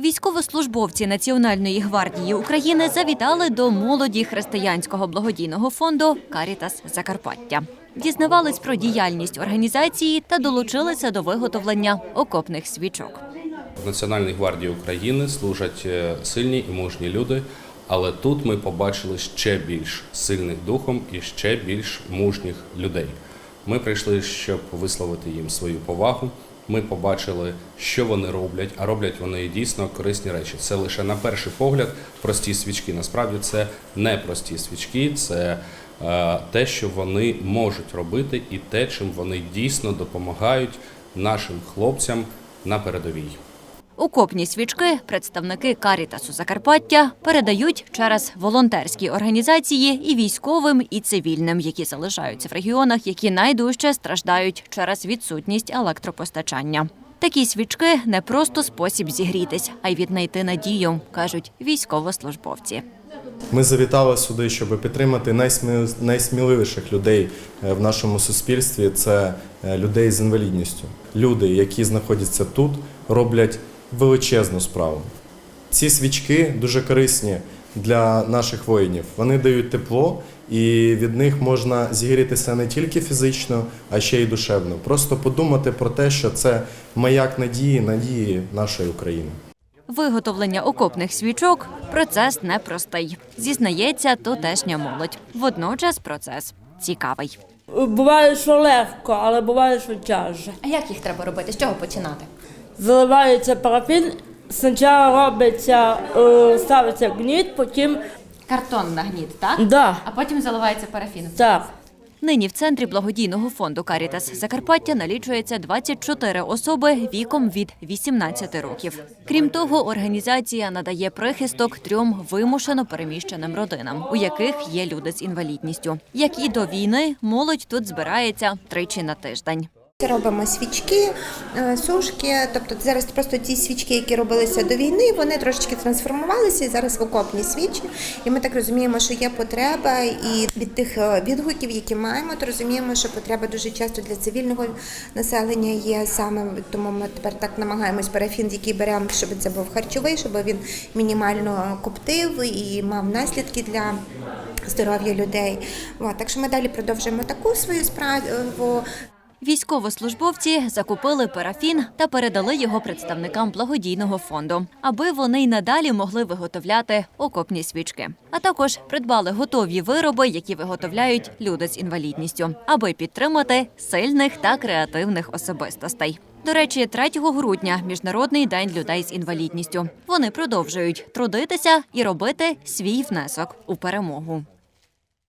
Військовослужбовці Національної гвардії України завітали до молоді християнського благодійного фонду Карітас Закарпаття. Дізнавались про діяльність організації та долучилися до виготовлення окопних свічок. В Національній гвардії України служать е, сильні і мужні люди, але тут ми побачили ще більш сильних духом і ще більш мужніх людей. Ми прийшли, щоб висловити їм свою повагу. Ми побачили, що вони роблять, а роблять вони дійсно корисні речі. Це лише на перший погляд прості свічки. Насправді це не прості свічки, це е, те, що вони можуть робити, і те, чим вони дійсно допомагають нашим хлопцям на передовій. Окопні свічки представники Карітасу Закарпаття передають через волонтерські організації і військовим, і цивільним, які залишаються в регіонах, які найдужче страждають через відсутність електропостачання. Такі свічки не просто спосіб зігрітись, а й віднайти надію, кажуть військовослужбовці. Ми завітали сюди, щоб підтримати найсміли- найсміливіших людей е, в нашому суспільстві. Це е, людей з інвалідністю. Люди, які знаходяться тут, роблять величезну справу. Ці свічки дуже корисні для наших воїнів. Вони дають тепло, і від них можна зігрітися не тільки фізично, а ще й душевно. Просто подумати про те, що це маяк надії, надії нашої України. Виготовлення окопних свічок процес непростий, зізнається тутешня молодь. Водночас процес цікавий. Буває, що легко, але буває, що тяжко. А як їх треба робити? З чого починати? Заливається парафін, спочатку робиться, е, ставиться гніт, потім Картон на гніт, так? да, А потім заливається парафіном. так. Нині в центрі благодійного фонду Карітас Закарпаття налічується 24 особи віком від 18 років. Крім того, організація надає прихисток трьом вимушено переміщеним родинам, у яких є люди з інвалідністю. Як і до війни, молодь тут збирається тричі на тиждень. Робимо свічки, е, сушки. Тобто зараз просто ті свічки, які робилися до війни, вони трошечки трансформувалися і зараз в окопні свічі. І ми так розуміємо, що є потреба, і від тих е, відгуків, які маємо, то розуміємо, що потреба дуже часто для цивільного населення є саме тому ми тепер так намагаємось парафін, який беремо, щоб це був харчовий, щоб він мінімально коптив і мав наслідки для. Здоров'я людей, так що ми далі продовжуємо таку свою справу. Військовослужбовці закупили парафін та передали його представникам благодійного фонду, аби вони й надалі могли виготовляти окопні свічки. А також придбали готові вироби, які виготовляють люди з інвалідністю, аби підтримати сильних та креативних особистостей. До речі, 3 грудня міжнародний день людей з інвалідністю. Вони продовжують трудитися і робити свій внесок у перемогу.